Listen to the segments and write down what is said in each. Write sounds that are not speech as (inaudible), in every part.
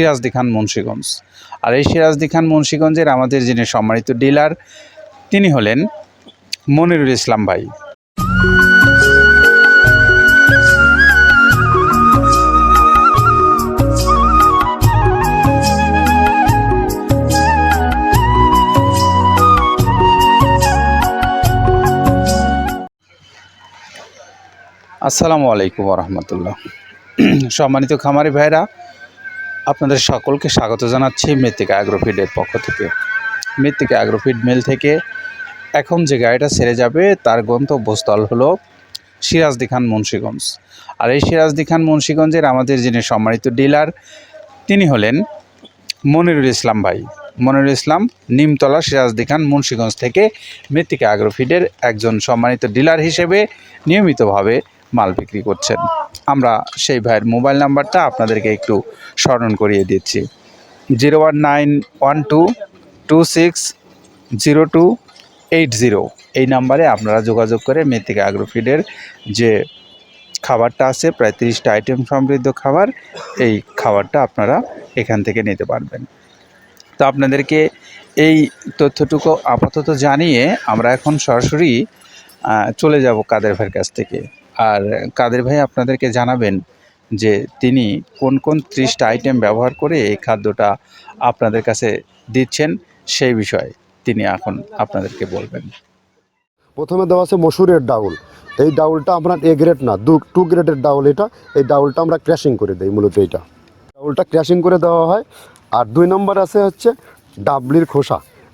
সিরাজদি খান মুন্সীগঞ্জ। আর এই সিরাজদি খান মুন্সীগঞ্জের আমাদের যিনি সম্মানিত ডিলার, তিনি হলেন মনিরুল ইসলাম ভাই। আসসালামু আলাইকুম রহমতুল্লাহ। (clears throat) সম্মানিত খামারি ভাইরা আপনাদের সকলকে স্বাগত জানাচ্ছি মৃত্তিকা অ্যাগ্রোফিডের পক্ষ থেকে। মৃত্তিকা অ্যাগ্রোফিড মিল থেকে এখন যে গাড়িটা ছেড়ে যাবে, তার গন্তব্যস্থল হলো সিরাজদি খান মুন্সীগঞ্জ। আর এই সিরাজদি খান মুন্সীগঞ্জের আমাদের যিনি সম্মানিত ডিলার, তিনি হলেন মনিরুল ইসলাম ভাই। মনিরুল ইসলাম নিমতলা সিরাজদি খান মুন্সীগঞ্জ থেকে মৃত্তিকা অ্যাগ্রোফিডের একজন সম্মানিত ডিলার হিসেবে নিয়মিতভাবে মাল বিক্রি করছেন। আমরা সেই ভাইয়ের মোবাইল নাম্বারটা আপনাদেরকে একটু স্মরণ করিয়ে দিচ্ছি। Zero one nine one two two six zero two eight zero. এই নাম্বারে আপনারা যোগাযোগ করে মৃত্তিকা অ্যাগ্রোফিডের যে খাবারটা আছে, প্রায় তিরিশটা আইটেম সমৃদ্ধ খাবার, এই খাবারটা আপনারা এখান থেকে নিতে পারবেন। তো আপনাদেরকে এই তথ্যটুকু আপাতত জানিয়ে আমরা এখন সরাসরি চলে যাব কাদের ভাইয়ের কাছ থেকে। আর কাদের ভাই আপনাদেরকে জানাবেন যে তিনি কোন কোন ত্রিশটা আইটেম ব্যবহার করে এই খাদ্যটা আপনাদের কাছে দিচ্ছেন সেই বিষয়ে তিনি এখন আপনাদেরকে বলবেন। প্রথমে দেওয়া আছে মসুরের ডাউল। এই ডাউলটা আপনার এ গ্রেড না, দু টু গ্রেডের ডাউল এটা। এই ডাউলটা আমরা ক্র্যাশিং করে দিই, মূলত এইটা। ডাউলটা ক্র্যাশিং করে দেওয়া হয়। আর দুই নম্বর আছে হচ্ছে ডাবলির খোসা।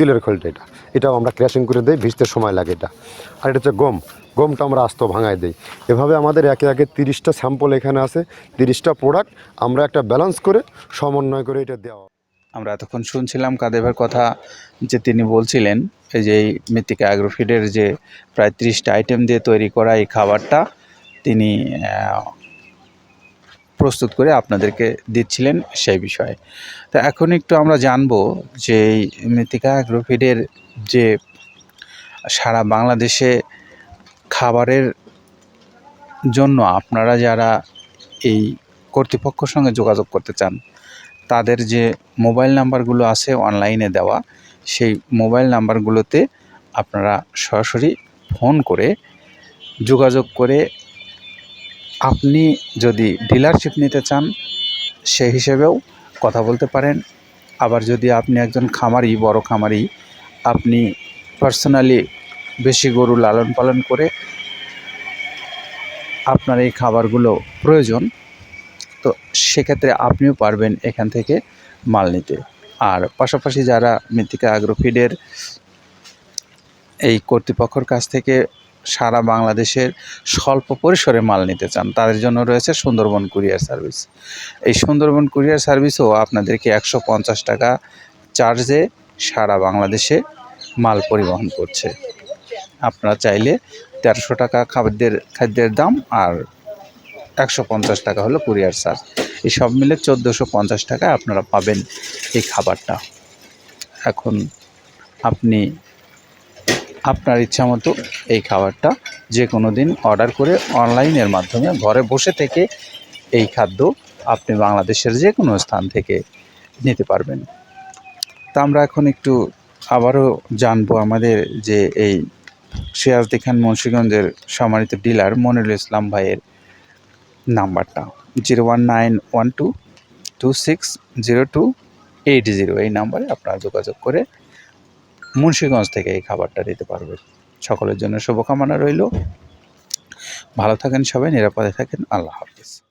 তিলের খোলটা এটা। এটাও আমরা ক্র্যাশিং করে দিই, ভিজতে সময় লাগে এটা। আর এটা হচ্ছে গম। গমটা আমরা আস্ত ভাঙায় দিই। এভাবে আমাদের একে একে তিরিশটা স্যাম্পল এখানে আছে, তিরিশটা প্রোডাক্ট আমরা একটা ব্যালেন্স করে সমন্বয় করে এটা দেওয়া। আমরা এতক্ষণ শুনছিলাম কাদেবের কথা যে তিনি বলছিলেন, এই যে এই মৃত্তিকা অ্যাগ্রোফিডের যে প্রায় ত্রিশটা আইটেম দিয়ে তৈরি করা এই খাবারটা, তিনি প্রস্তুত করে আপনাদেরকে দিচ্ছিলেন সেই বিষয়ে। তো এখন একটু আমরা জানব যে এই মৃত্তিকা অ্যাগ্রোফিডের যে সারা বাংলাদেশে খাবারের জন্য আপনারা যারা এই কর্তৃপক্ষের সঙ্গে যোগাযোগ করতে চান, তাদের যে মোবাইল নাম্বারগুলো আছে অনলাইনে দেওয়া, সেই মোবাইল নাম্বারগুলোতে আপনারা সরাসরি ফোন করে যোগাযোগ করে আপনি যদি ডিলারশিপ নিতে চান, সে হিসেবেও কথা বলতে পারেন। আবার যদি আপনি একজন খামারি, বড় খামারি, আপনি পার্সোনালি বেশি গরু লালন পালন করে আপনার এই খাবারগুলো প্রয়োজন, তো সেক্ষেত্রে আপনিও পারবেন এখান থেকে মাল নিতে। আর পাশাপাশি যারা মৃত্তিকা অ্যাগ্রোফিডের এই কর্তৃপক্ষর কাছ থেকে সারা বাংলাদেশের স্বল্প পরিসরে মাল নিতে চান, তাদের জন্য রয়েছে সুন্দরবন কুরিয়ার সার্ভিস। এই সুন্দরবন কুরিয়ার সার্ভিসও আপনাদেরকে একশো পঞ্চাশ টাকা চার্জে সারা বাংলাদেশে মাল পরিবহন করছে। আপনারা চাইলে তেরোশো টাকা খাদ্যের খাদ্যের দাম আর একশো পঞ্চাশ টাকা হলো কুরিয়ার চার্জ এই সব মিলে চোদ্দোশো পঞ্চাশ টাকায় আপনারা পাবেন এই খাবারটা। এখন আপনি আপনার ইচ্ছা মতো এই খাবারটা যে কোনো দিন অর্ডার করে অনলাইনের মাধ্যমে ঘরে বসে থেকে এই খাদ্য আপনি বাংলাদেশের যে কোনো স্থান থেকে নিতে পারবেন। তা আমরা এখন একটু আবারও জানব আমাদের যে এই সিরাজদি খান মুন্সিগঞ্জের সম্মানিত ডিলার মনিরুল ইসলাম ভাইয়ের নাম্বারটা। Zero one nine one two two six zero two eight zero এই নাম্বারে আপনারা যোগাযোগ করে মুন্সিগঞ্জ থেকে এই খাবারটা দিতে পারবে। সকলের জন্য শুভকামনা রইল। ভালো থাকেন সবাই, নিরাপদে থাকেন। আল্লাহ হাফিজ।